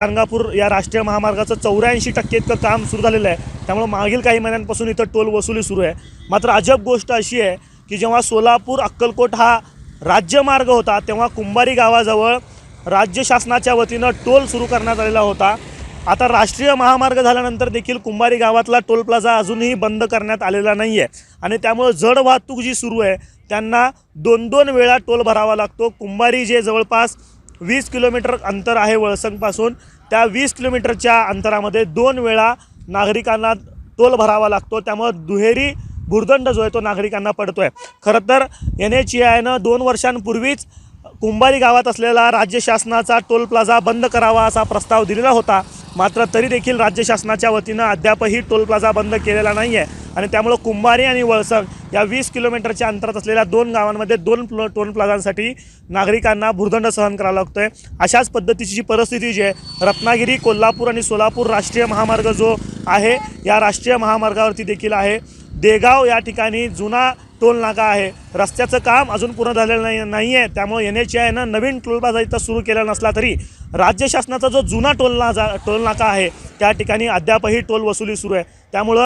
गाणगापूर या राष्ट्रीय महामार्गाचं चौऱ्याऐंशी टक्के इतकं काम सुरू झालेलं आहे. त्यामुळे मागील काही महिन्यांपासून इथं टोल वसुली सुरू आहे. मात्र अजब गोष्ट अशी आहे की जेव्हा सोलापूर अक्कलकोट हा राज्यमार्ग होता तेव्हा कुंभारी गावाजवळ राज्य शासनाच्या वतीनं टोल सुरू करण्यात आलेला होता. आता राष्ट्रीय महामार्ग झाल्यानंतर देखील कुंभारी गावातला टोल प्लाझा अजूनही बंद करण्यात आलेला नाही आहे आणि त्यामुळं जड वाहतूक जी सुरू आहे त्यांना दोन दोन वेळा टोल भरावा लागतो. कुंभारी जे जवळपास वीस किलोमीटर अंतर आहे वळसंगपासून. त्या वीस किलोमीटरच्या अंतरामध्ये दोन वेळा नागरिकांना टोल भरावा लागतो. त्यामुळं दुहेरी भुर्दंड जो आहे तो नागरिकांना पडतो आहे खरं तर एन एच ए आयनं दोन वर्षांपूर्वीच कुंभारी गावात असलेला राज्य शासनाचा टोल प्लाझा बंद करावा असा प्रस्ताव दिलेला होता. मात्र तरी देखील राज्य शासनाच्या वतीनं अद्यापही टोल प्लाझा बंद केलेला नाही आहे आणि त्यामुळं कुंभारी आणि वळसंग या वीस किलोमीटरच्या अंतरात असलेल्या दोन गावांमध्ये दोन प्ल टोल प्लाझांसाठी नागरिकांना भुर्दंड सहन करावा लागतो आहे अशाच पद्धतीची जी परिस्थिती जी आहे रत्नागिरी कोल्हापूर आणि सोलापूर राष्ट्रीय महामार्ग जो आहे या राष्ट्रीय महामार्गावरती देखील आहे. देगाव या ठिकाणी जुना टोल नाका आहे. रस्त्याचं काम अजून पूर्ण झालेलं नाही नाही आहे त्यामुळे एन एच आयनं नवीन टोल प्लाझा इथं सुरू केला नसला तरी राज्य शासनाचा जो जुना टोल नाजा टोल नाका आहे त्या ठिकाणी अद्यापही टोल वसुली सुरू आहे. त्यामुळं